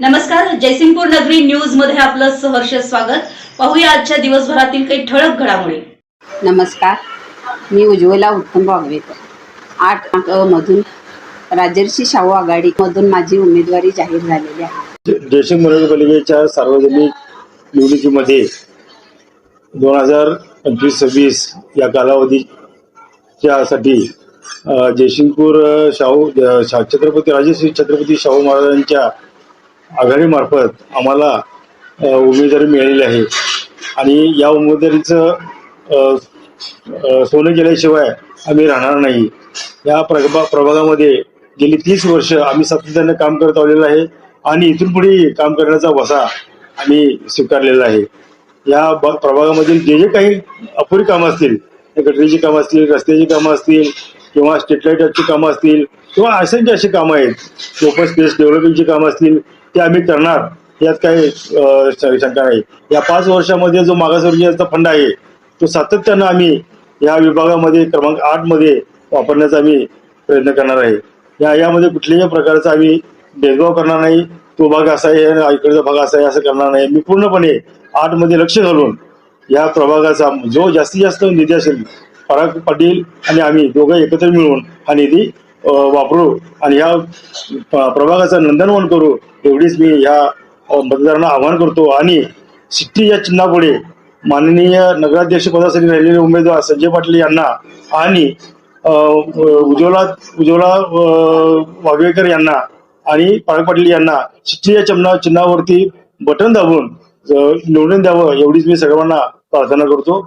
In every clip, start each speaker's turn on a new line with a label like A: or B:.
A: नमस्कार जयसिंगपूर नगरी न्यूजमध्ये आपलं सहर्ष स्वागत. पाहूया आजच्या दिवसभरातील काही ठळक घडामोडी.
B: नमस्कार मी उज्ज्वला उत्तम वागवेकर आठ अ मधून राजर्षी शाहू आघाडीमधून माझी उमेदवारी जाहीर झालेली आहे.
C: जयसिंग महानगरपालिकेच्या सार्वजनिक निवडणुकीमध्ये दोन हजार पंचवीस सव्वीस या कालावधीच्यासाठी जयसिंगपूर शाहू छत्रपती राजश्री छत्रपती शाहू महाराजांच्या आघाडीमार्फत आम्हाला उमेदवारी मिळालेली आहे. आणि या उमेदवारीचं सोनं केल्याशिवाय आम्ही राहणार नाही. या प्रभा प्रभागामध्ये गेली तीस वर्ष आम्ही सातत्यानं काम करत आलेलो आहे आणि इथून पुढे काम करण्याचा वसा आम्ही स्वीकारलेला आहे. या ब- प्रभागामधील जे जे काही अपुरी कामं असतील ते गटरीची कामं असतील रस्त्याची कामं असतील किंवा स्ट्रीट लाईटची कामं असतील किंवा असेंची अशी कामं आहेत ओपन स्पेस डेव्हलपिंगची कामं असतील ते आम्ही करणार. यात काही शंका नाही. या पाच वर्षामध्ये जो मागासवर्गीयांचा फंड आहे तो सातत्यानं आम्ही या विभागामध्ये क्रमांक आठमध्ये वापरण्याचा आम्ही प्रयत्न करणार आहे. या यामध्ये कुठल्याही प्रकारचा आम्ही भेदभाव करणार नाही. तो भाग असा आहे आणि इकडचा भाग असा आहे असं करणार नाही. मी पूर्णपणे आठमध्ये लक्ष घालून या प्रभागाचा जो जास्तीत जास्त निधी असेल पराग पाटील आणि आम्ही दोघं एकत्र मिळून हा निधी वापरू आणि या प्रभागाचं नंदनवन करू एवढीच मी या मतदारांना आवाहन करतो. आणि सिट्टी या चिन्हापुढे माननीय नगराध्यक्ष पदासाठी राहिलेले उमेदवार संजय पाटील यांना आणि उज्ज्वला उज्ज्वला वाघवेकर वागवेकर यांना आणि पाळक पाटील यांना सिट्टी या चिन्हा चिन्हावरती बटन दाबून निवडून द्यावं एवढीच मी सर्वांना प्रार्थना करतो.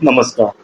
C: नमस्कार.